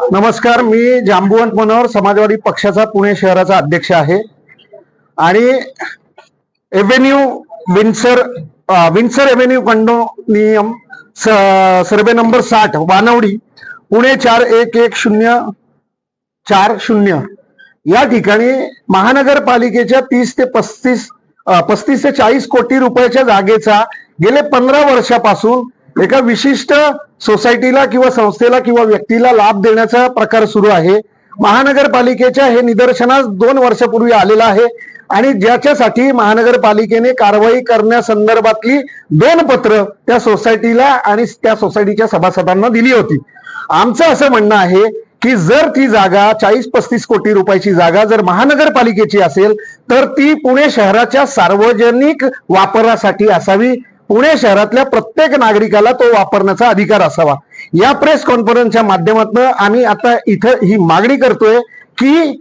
नमस्कार मी जांबुवंत मनोहर समाजवादी पक्षाचा पुणे शहराचा अध्यक्ष आहे. आणि avenue Windsor Windsor avenue condominium survey number साठ वानवडी पुणे चार एक एक शून्य चार शून्य. या ठिकाणी महानगरपालिकेच्या तीस ते पस्तीस पस्तीस ते चाळीस कोटी रुपयाच्या जागेचा गेले पंधरा वर्षापासून एका विशिष्ट सोसायटीला किंवा संस्थेला किंवा व्यक्तीला लाभ देण्याचा प्रकार सुरू आहे. महानगरपालिकेच्या हे निदर्शनास दोन वर्षापूर्वी आलेलं आहे आणि ज्याच्यासाठी महानगरपालिकेने कारवाई करण्यासंदर्भातली दोन पत्र त्या सोसायटीला आणि त्या सोसायटीच्या सभासदांना दिली होती. आमचं असं म्हणणं आहे की जर ती जागा चाळीस पस्तीस कोटी रुपयाची जागा जर महानगरपालिकेची असेल तर ती पुणे शहराच्या सार्वजनिक वापरासाठी असावी. पुणे शहरातल्या प्रत्येक नागरिकाला तो वापरण्याचा अधिकार असावा. या प्रेस कॉन्फरन्सच्या माध्यमातून आम्ही आता इथं ही मागणी करतोय की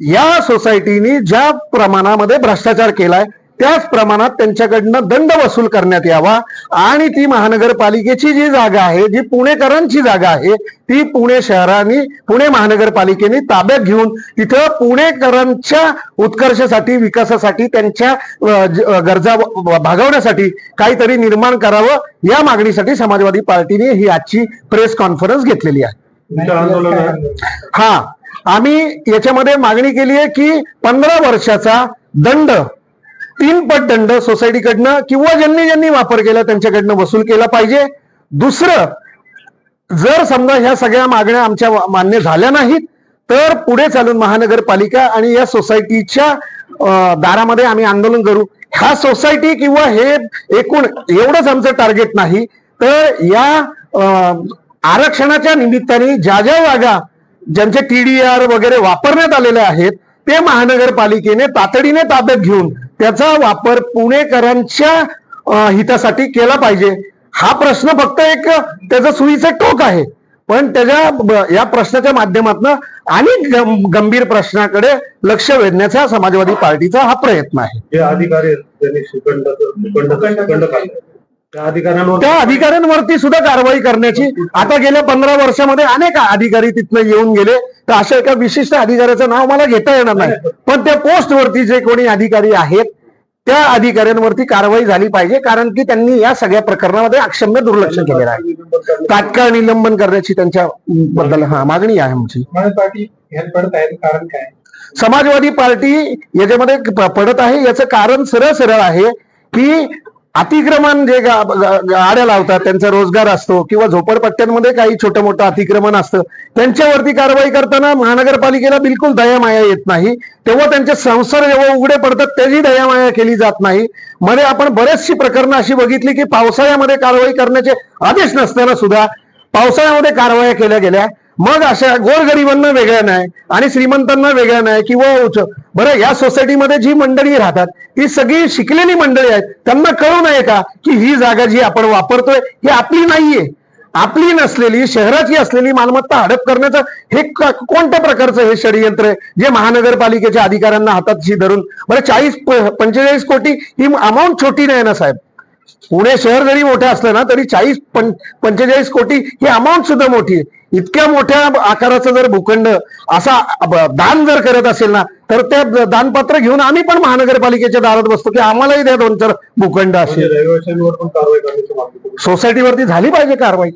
या सोसायटीनी ज्या प्रमाणामध्ये भ्रष्टाचार केलाय त्याच प्रमाणात त्यांच्याकडनं दंड वसूल करण्यात यावा. आणि ती महानगरपालिकेची जी जागा आहे जी पुणेकरांची जागा आहे ती पुणे शहराने पुणे महानगरपालिकेने ताब्यात घेऊन तिथं पुणेकरांच्या उत्कर्षासाठी विकासासाठी त्यांच्या गरजा भागवण्यासाठी काहीतरी निर्माण करावं या मागणीसाठी समाजवादी पार्टीने ही आजची प्रेस कॉन्फरन्स घेतलेली आहे. हा. आम्ही याच्यामध्ये मागणी केली आहे की पंधरा वर्षाचा दंड तीन पट दंड सोसायटीकडनं किंवा ज्यांनी ज्यांनी वापर केला त्यांच्याकडनं वसूल केला पाहिजे. दुसरं जर समजा ह्या सगळ्या मागण्या आमच्या मान्य झाल्या नाहीत तर पुढे चालून महानगरपालिका आणि या सोसायटीच्या दारामध्ये आम्ही आंदोलन करू. ह्या सोसायटी किंवा हे एकूण एवढंच आमचं टार्गेट नाही तर या आरक्षणाच्या निमित्ताने ज्या ज्या जागा ज्यांचे टीडीआर वगैरे वापरण्यात आलेले आहेत ते महानगरपालिकेने तातडीने ताब्यात घेऊन त्याचा वापर पुणेकरांच्या हितासाठी केला पाहिजे. हा प्रश्न फक्त एक त्याचं सुईचं टोक आहे. पण त्याच्या या प्रश्नाच्या माध्यमातून आणि गंभीर प्रश्नाकडे लक्ष वेधण्याचा समाजवादी पार्टीचा हा प्रयत्न आहे. जे अधिकारी त्या अधिकाऱ्यांवरती सुद्धा कारवाई करण्याची आता गेल्या पंधरा वर्षामध्ये अनेक अधिकारी तिथनं येऊन गेले. तर अशा एका विशिष्ट अधिकाऱ्याचं नाव मला घेता येणार नाही. पण त्या पोस्टवरती जे कोणी अधिकारी आहेत त्या अधिकाऱ्यांवरती कारवाई झाली पाहिजे कारण की त्यांनी या सगळ्या प्रकरणामध्ये अक्षम्य दुर्लक्ष केलेलं आहे. तात्काळ निलंबन करण्याची त्यांच्या बद्दल हा मागणी आहे आमची. कारण काय? समाजवादी पार्टी याच्यामध्ये पडत आहे. याचं कारण सरळ सरळ आहे की अतिक्रमण जे गाड्या लावतात त्यांचा रोजगार असतो किंवा झोपडपट्ट्यांमध्ये काही छोटं मोठं अतिक्रमण असतं त्यांच्यावरती कारवाई करताना महानगरपालिकेला बिलकुल दयामाया येत नाही. तेव्हा त्यांचे संसार जेव्हा उघडे पडतात त्याची दयामाया केली जात नाही. मध्ये आपण बरेचशी प्रकरणं अशी बघितली की पावसाळ्यामध्ये कारवाई करण्याचे आदेश नसताना सुद्धा पावसाळ्यामध्ये कारवाया केल्या गेल्या. मग अशा गोरगरिबांना वेगळ्या नाही आणि श्रीमंतांना वेगळ्या नाही किंवा उच- बरं या सोसायटीमध्ये जी मंडळी राहतात ती सगळी शिकलेली मंडळी आहेत. त्यांना कळू नये का की ही जागा जी आपण वापरतोय ही आपली नाहीये? आपली नसलेली शहराची असलेली मालमत्ता हडप करण्याचं हे कोणत्या प्रकारचं हे षडयंत्र आहे? जे महानगरपालिकेच्या अधिकाऱ्यांना हातात धरून बरं चाळीस पंचेचाळीस कोटी ही अमाऊंट छोटी नाही ना साहेब? पुणे शहर जरी मोठं असलं ना तरी चाळीस पं पंचेचाळीस कोटी ही अमाऊंट सुद्धा मोठी आहे. इतक्या मोठ्या आकाराचं जर भूखंड असा दान जर करत असेल ना तर त्या दानपत्र घेऊन आम्ही पण महानगरपालिकेच्या दारात बसतो की आम्हालाही द्या दोन चार भूखंड म्हणजे असेल करू. सोसायटीवरती झाली पाहिजे कारवाई.